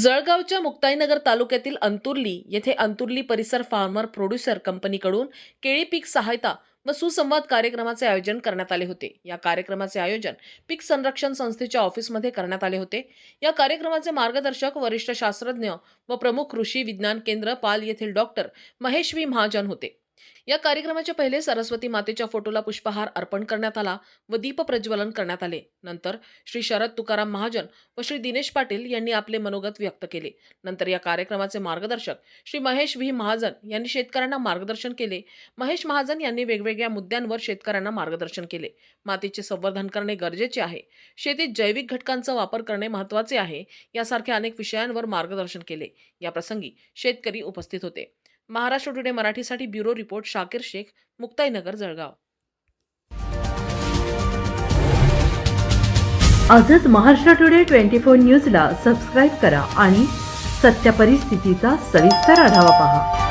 जळगावच्या मुक्ताईनगर तालुक्यातील अंतुर्ली येथे अंतुर्ली परिसर फार्मर प्रोड्युसर कंपनीकडून केळी पीक सहायता व सुसंवाद कार्यक्रमाचे आयोजन करण्यात आले होते. या कार्यक्रमाचे आयोजन पीक संरक्षण संस्थेच्या ऑफिसमध्ये करण्यात आले होते. या कार्यक्रमाचे मार्गदर्शक वरिष्ठ शास्त्रज्ञ व प्रमुख कृषी विज्ञान केंद्र पाल येथील डॉक्टर महेश व्ही. महाजन होते. या कार्यक्रमाचे पहिले सरस्वती मातेच्या फोटोला पुष्पहार अर्पण करण्यात आला व दीप प्रज्वलन करण्यात आले. नंतर श्री शरद तुकाराम महाजन व श्री दिनेश पाटील यांनी आपले मनोगत व्यक्त केले. नंतर या कार्यक्रमाचे मार्गदर्शक श्री महेश व्ही महाजन यांनी शेतकऱ्यांना मार्गदर्शन केले. महेश महाजन यांनी वेगवेगळ्या मुद्द्यांवर शेतकऱ्यांना मार्गदर्शन केले. मातीचे संवर्धन करणे गरजेचे आहे. शेतीत जैविक घटकांचा वापर करणे महत्त्वाचे आहे. यासारख्या अनेक विषयांवर मार्गदर्शन केले. या प्रसंगी शेतकरी उपस्थित होते. महाराष्ट्र टुडे मराठीसाठी ब्युरो रिपोर्ट शाकीर शेख मुक्ताईनगर जळगाव. आजच महाराष्ट्र टुडे ट्वेंटी फोर न्यूजला सबस्क्राईब करा आणि सत्य परिस्थितीचा सविस्तर आढावा पहा.